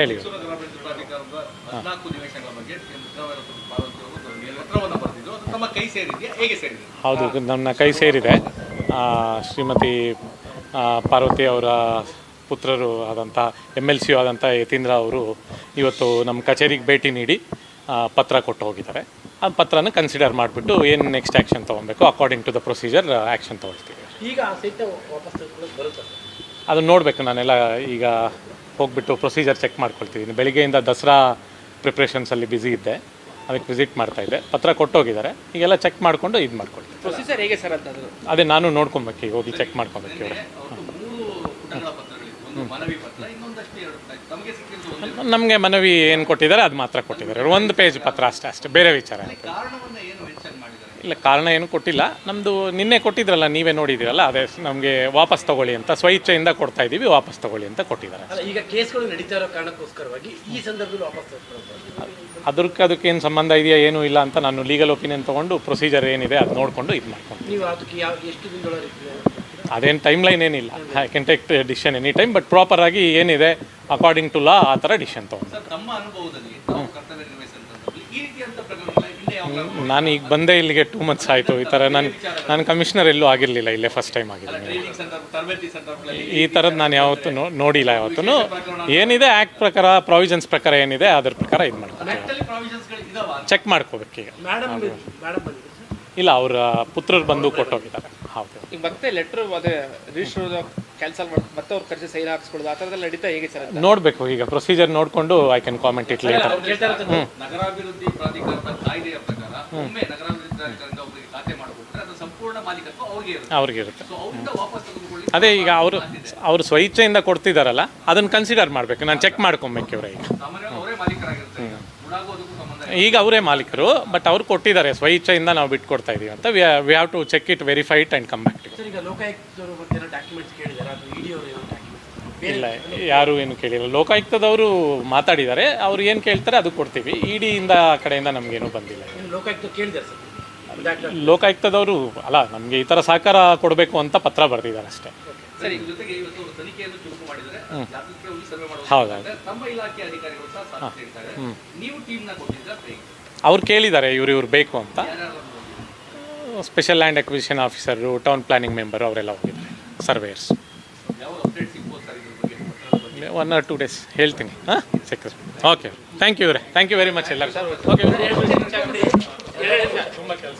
ಹೇಳಿ. ಹೌದು ನನ್ನ ಕೈ ಸೇರಿದೆ. ಆ, ಶ್ರೀಮತಿ ಪಾರ್ವತಿ ಅವರ ಪುತ್ರರು ಆದಂಥ ಎಂ ಎಲ್ ಸಿ ಆದಂಥ ಯತೀಂದ್ರ ಅವರು ಇವತ್ತು ನಮ್ಮ ಕಚೇರಿಗೆ ಭೇಟಿ ನೀಡಿ ಪತ್ರ ಕೊಟ್ಟು ಹೋಗಿದ್ದಾರೆ. ಆ ಪತ್ರನ ಕನ್ಸಿಡರ್ ಮಾಡಿಬಿಟ್ಟು ಏನು ನೆಕ್ಸ್ಟ್ ಆ್ಯಕ್ಷನ್ ತೊಗೊಬೇಕು according to the procedure action ತೊಗೊಳ್ತೀವಿ. ಈಗ ಆ ಸಹಿತ ವಾಪಸ್ ತೆಗೆದುಕೊಳ್ಳೋಕೆ ಬರುತ್ತೆ? ಅದನ್ನ ನೋಡಬೇಕು ನಾನೆಲ್ಲ ಈಗ ಹೋಗ್ಬಿಟ್ಟು ಪ್ರೊಸೀಜರ್ ಚೆಕ್ ಮಾಡ್ಕೊಳ್ತಿದ್ದೀನಿ ಬೆಳಿಗ್ಗೆಯಿಂದ ದಸರಾ ಪ್ರಿಪ್ರೇಷನ್ಸಲ್ಲಿ ಬ್ಯುಸಿ ಇದ್ದೆ. ಅದಕ್ಕೆ ವಿಸಿಟ್ ಮಾಡ್ತಾ ಇದ್ದೆ. ಪತ್ರ ಕೊಟ್ಟೋಗಿದ್ದಾರೆ. ಈಗೆಲ್ಲ ಚೆಕ್ ಮಾಡಿಕೊಂಡು ಇದು ಮಾಡ್ಕೊಳ್ತೀನಿ ಪ್ರೊಸೀಜರ್ ಹೇಗೆ ಸರ್ ಅಂತ ಅದೇ? ನಾನು ನೋಡ್ಕೊಬೇಕು ಈಗ ಹೋಗಿ ಚೆಕ್ ಮಾಡ್ಕೊಬೇಕು ಇವರು. ಅವತ್ತು ಮೂರು ಪುಟಗಳ ಪತ್ರಗಳಿತ್ತು ಒಂದು ಮನವಿ ಪತ್ರ ಇನ್ನೊಂದಷ್ಟು ಎರಡು ತಮಗೆ ಸಿಕ್ಕಿದ್ದು ಒಂದು ನಮಗೆ ಮನವಿ ಏನು ಕೊಟ್ಟಿದ್ದಾರೆ ಅದು ಮಾತ್ರ ಕೊಟ್ಟಿದ್ದಾರೆ. ಒಂದು ಪೇಜ್ ಪತ್ರ ಅಷ್ಟೇ ಅಷ್ಟೇ. ಬೇರೆ ವಿಚಾರ ಇಲ್ಲ ಕಾರಣ ಏನು ಕೊಟ್ಟಿಲ್ಲ. ನಮ್ಮದು ನಿನ್ನೆ ಕೊಟ್ಟಿದ್ರಲ್ಲ ನೀವೇ ನೋಡಿದ್ದೀರಲ್ಲ ಅದೇ ನಮಗೆ ವಾಪಸ್ ತಗೊಳ್ಳಿ ಅಂತ ಸ್ವಇಚ್ಛೆಯಿಂದ ಕೊಡ್ತಾ ಇದ್ದೀವಿ ವಾಪಸ್ ತಗೊಳ್ಳಿ ಅಂತ ಕೊಟ್ಟಿದ್ದಾರೆ. ಅಲ್ಲ ಈಗ ಕೇಸ್ಗಳು ನಡೀತಾ ಇರೋ ಕಾರಣಕ್ಕೋಸ್ಕರವಾಗಿ ಈ ಸಂದರ್ಭದಲ್ಲಿ ವಾಪಸ್ ಅದಕ್ಕೆ ಅದಕ್ಕೆ ಏನು ಸಂಬಂಧ ಇದೆಯಾ ಏನೂ ಇಲ್ಲ ಅಂತ ನಾನು ಲೀಗಲ್ ಒಪಿನಿಯನ್ ತೊಗೊಂಡು ಪ್ರೊಸೀಜರ್ ಏನಿದೆ ಅದು ನೋಡಿಕೊಂಡು ಇದು ಮಾಡ್ಕೊಂಡು ನೀವು ಅದಕ್ಕೆ ಯಾವ ಎಷ್ಟು ದಿನದೊಳಗೆ ಅದೇನು ಟೈಮ್ ಲೈನ್ ಏನಿಲ್ಲ I can take decision any time but proper ಆಗಿ ಏನಿದೆ ಅಕಾರ್ಡಿಂಗ್ ಟು ಲಾ ಆ ಥರ ಡಿಸಿಷನ್ ತೊಗೊಂಡು. ಸರ್ ತಮ್ಮ ಅನುಭವದಲ್ಲಿ ನಾನು ಈಗ ಬಂದೇ ಇಲ್ಲಿಗೆ ಟೂ ಮಂತ್ಸ್ ಆಯಿತು. ಈ ಥರ ನಾನು ನಾನು ಕಮಿಷನರ್ ಎಲ್ಲೂ ಆಗಿರಲಿಲ್ಲ ಇಲ್ಲೇ ಫಸ್ಟ್ ಟೈಮ್ ಆಗಿದ್ದೀನಿ. ಸೆಂಟರ್ಗಳಲ್ಲಿ ಈ ಥರದ್ದು ನಾನು ಯಾವತ್ತೂ ನೋ- ನೋಡಿಲ್ಲ ಯಾವತ್ತೂ ಏನಿದೆ ಆ್ಯಕ್ಟ್ ಪ್ರಕಾರ ಪ್ರಾವಿಷನ್ಸ್ ಪ್ರಕಾರ ಏನಿದೆ ಅದ್ರ ಪ್ರಕಾರ ಇದು ಇದಾವ? ಚೆಕ್ ಮಾಡ್ಕೋಬೇಕು ಇಲ್ಲ ಅವರ ಪುತ್ರರು ಬಂದು ಕೊಟ್ಟೋಗಿದ್ದಾರೆ. ಹೌದು. ಈಗ ಮತ್ತೆ ಲೆಟ್ರ್ ಅದೇ ರಿಜಿಸ್ಟರ್ ಕ್ಯಾನ್ಸಲ್ ಮಾಡಿ ಮತ್ತೆ ಅವ್ರ ಖರ್ಚು ಸೈನ್ ಹಾಕ್ಸ್ಕೊಳ್ಳೋದು ಆ ಥರದ್ದೆಲ್ಲ ನಡೀತಾ ಹೇಗೆ ಸರ್ ಅಂತ? ನೋಡಬೇಕು ಈಗ ಪ್ರೊಸೀಜರ್ ನೋಡಿಕೊಂಡು I can comment it later ನಗರಾಭಿವೃದ್ಧಿ ಪ್ರಾಧಿಕಾರದ ಕಾಯ್ದೆಯ ಪ್ರಕಾರ ಒಮ್ಮೆ ನಗರಾಭಿವೃದ್ಧಿ ಪ್ರಾಧಿಕಾರದಿಂದ ಒಬ್ಬರಿಗೆ ಖಾತೆ ಮಾಡಿಕೊಟ್ರೆ ಅದು ಸಂಪೂರ್ಣ ಮಾಲೀಕತ್ವ ಅವ್ರಿಗೆ ಇರುತ್ತೆ. ಅವ್ರಿಗಿರುತ್ತೆ ಸೊ ಅವರಿಂದ ವಾಪಸ್ ಅದೇ ಈಗ ಅವರು ಅವರು ಸ್ವಇಚ್ಛೆಯಿಂದ ಕೊಡ್ತಿದ್ದಾರಲ್ಲ ಅದನ್ನು ಕನ್ಸಿಡರ್ ಮಾಡಬೇಕು. ನಾನು ಚೆಕ್ ಮಾಡ್ಕೊಬೇಕು ಇವ್ರ ಈಗ. ಈಗ ಅವರೇ ಮಾಲೀಕರು ಬಟ್ ಅವ್ರು ಕೊಟ್ಟಿದ್ದಾರೆ ಸ್ವಇಚ್ಛೆಯಿಂದ ನಾವು ಬಿಟ್ಕೊಡ್ತಾ ಇದೀವಿ ಅಂತ. We have to check it verify it and come back to ಇಲ್ಲ ಯಾರು ಏನು ಕೇಳಿಲ್ಲ. ಲೋಕಾಯುಕ್ತದವರು ಮಾತಾಡಿದ್ದಾರೆ ಅವ್ರು ಏನು ಕೇಳ್ತಾರೆ ಅದು ಕೊಡ್ತೀವಿ. ಇಡಿಯಿಂದ ಕಡೆಯಿಂದ ನಮಗೇನು ಬಂದಿಲ್ಲ. ಲೋಕಾಯುಕ್ತ ಕೇಳಿದ್ದಾರೆ ಲೋಕಾಯುಕ್ತದವರು ಅಲ್ಲ ನಮಗೆ ಈ ಥರ ಸಹಕಾರ ಕೊಡಬೇಕು ಅಂತ ಪತ್ರ ಬರೆದಿದ್ದಾರೆ ಅಷ್ಟೇ. ಇವತ್ತು ಅವರು ಕೇಳಿದ್ದಾರೆ ಇವ್ರು ಇವ್ರು ಬೇಕು ಅಂತ. Special land acquisition officer town planning member ಅವರೆಲ್ಲ ಹೋಗಿದ್ದಾರೆ surveyors one or two days ಹೇಳ್ತೀನಿ. ಹಾಂ? ಸಿಕ್ಕ ಓಕೆ ಥ್ಯಾಂಕ್ ಯು ಇವರೇ ಥ್ಯಾಂಕ್ ಯು ವೆರಿ ಮಚ್ ಎಲ್ಲರಿಗೂ. ಓಕೆ ತುಂಬ ಕೆಲಸ.